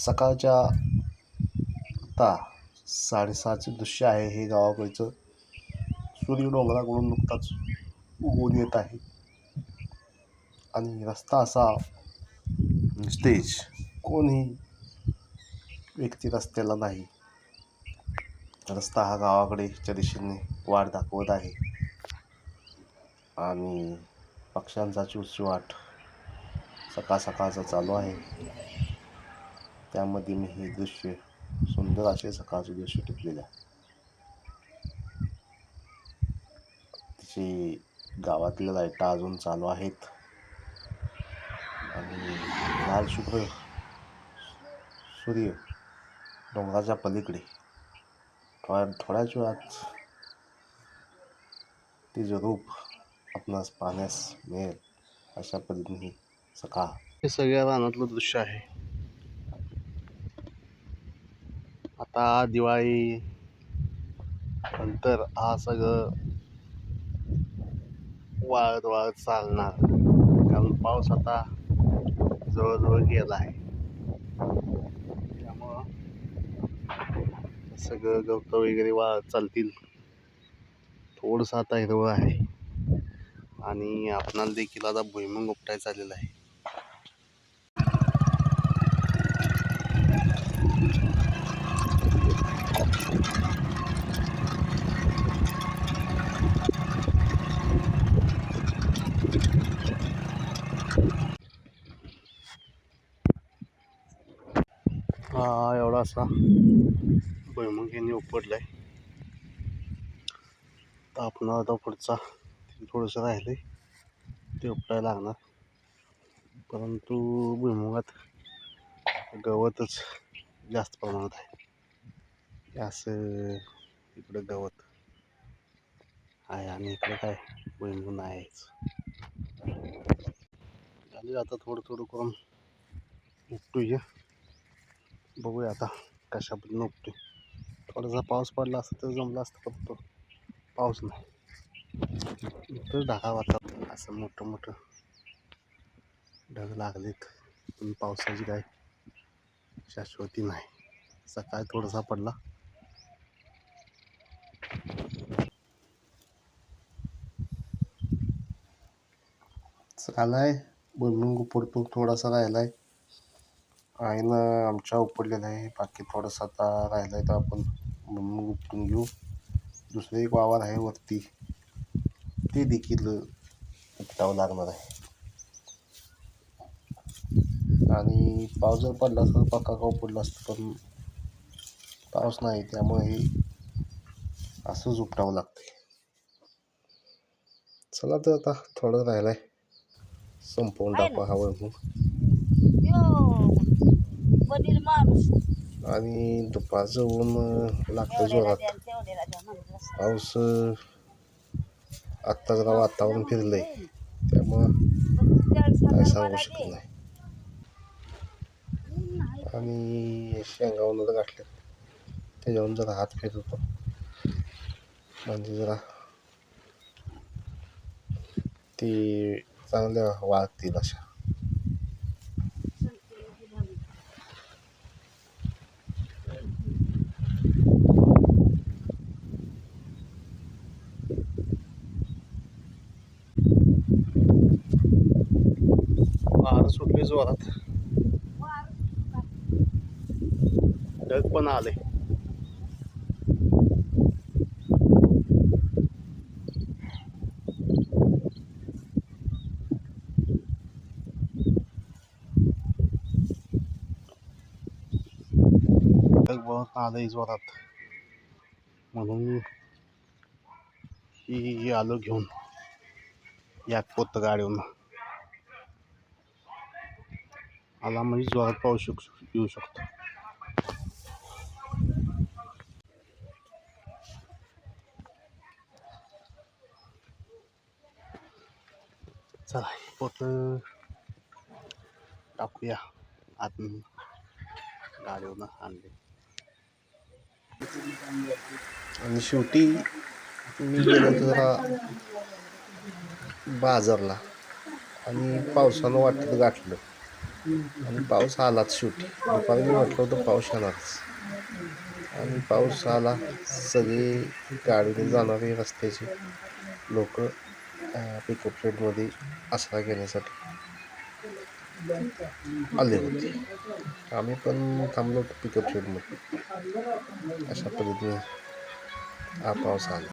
सकाळच्या आता साडेसहाचे दृश्य आहे हे गावाकडचं. सूर्य डोंगराकडून नुकताच उगवून येत आहे. आणि रस्ता असा स्टेज. कोणी व्यक्ती रस्त्याला नाही. रस्ता हा गावाकडेच्या दिशेने वाट दाखवत आहे. आणि पक्ष्यांचा चुचवाट सकाळ सकाळचा चालू आहे. त्यामध्ये मी हे दृश्य सुंदर असे सकाळचे दृश्य टिपलेले आहे. तिचे गावातल्या लाईटा अजून चालू आहेत. आणि लाल शुभ्र सूर्य डोंगराच्या पलीकडे. थोड्या थोड्याच वेळात तिचं रूप आपणास पाहण्यास मिळेल. अशा पद्धतीने सकाळ हे सगळ्या रानातलं दृश्य आहे. आता दिवाळी नंतर हा सगळं वाळत वाळत चालणार. कारण पाऊस आता जवळजवळ गेला आहे. त्यामुळं सगळं गवतं वगैरे वाळत चालतील. थोडंसं आता हिरवं आहे. आणि आपणाला देखील आता भुईमुंग उपटायचा आलेला आहे हा असा भुईमुग यांनी उपटलाय. आहे आपण आता पुढचा थोडंसं राहिले ते उपटायला लागणार. परंतु भुईमुगात गवतच जास्त प्रमाणात आहे. असं इकडं गवत आहे आणि इकडं काय भुईमुग नाही आहेच झाले आता थोडं थोडं करून उपटूया. बघूया आता कशा पद्धतीनं थोडासा पाऊस पडला असता तर जमला असतं फक्त पाऊस नाही. तर ढगा वातावरण असं मोठं मोठं ढग लागलेत. पण पावसाची काय शाश्वती नाही. सकाळी थोडासा पडला. चालाय. भुईमुंग पडतो थोडासा राहिलाय. आईनं आमच्या उपडलेला आहे. बाकी थोडंसं आता राहिलं आहे तर आपण भुईमुंग उपटून घेऊ. दुसरं एक वावर आहे वरती. ते देखील उपटावं लागणार आहे. आणि पाऊस जर पडला तर पक्का का उपडला असतं पण पाऊस नाही त्यामुळे असंच उपटावं लागतंय. चला तर आता थोडं राहिलं आहे संपवून टाकू हा भुईमुंग यो वडील माणूस. आणि दुपारचं ऊन लागतं जोरात. तेवढ्याला द्या म्हणलं असं. पाऊस आत्ता जरा वातावरण फिरलंय. त्यामुळं काय सांगू शकत. नाही. आणि शेंगा उन्हात गाठल्यात त्याच्यावरून जरा हात फिरवतो म्हणजे जरा ते चांगल्या वाळतील अशा. वारं जोरात. ढग पण आले. ढग बहुत आलंय जोरात. म्हणून ही आलो घेऊन या पोत गाडीवरून आला म्हणजे जोरात पाऊस शक येऊ शकतो. चला पोत टाकूया. आत गाडीवरून आणले. आणि शेवटी मी गेलो जरा बाजारला. आणि पावसानं वाटतं गाठलं. आणि पाऊस आलाच शेवटी दुपारी मी म्हटलं होतं पाऊस येणारच. आणि पाऊस आला सगळी गाडीने जाणारे रस्त्याची लोक पिकअप शेडमध्ये आसरा घेण्यासाठी आले होते. आम्ही पण थांबलो होतो पिकअप शेडमध्ये अशा पद्धतीने हा पाऊस आला.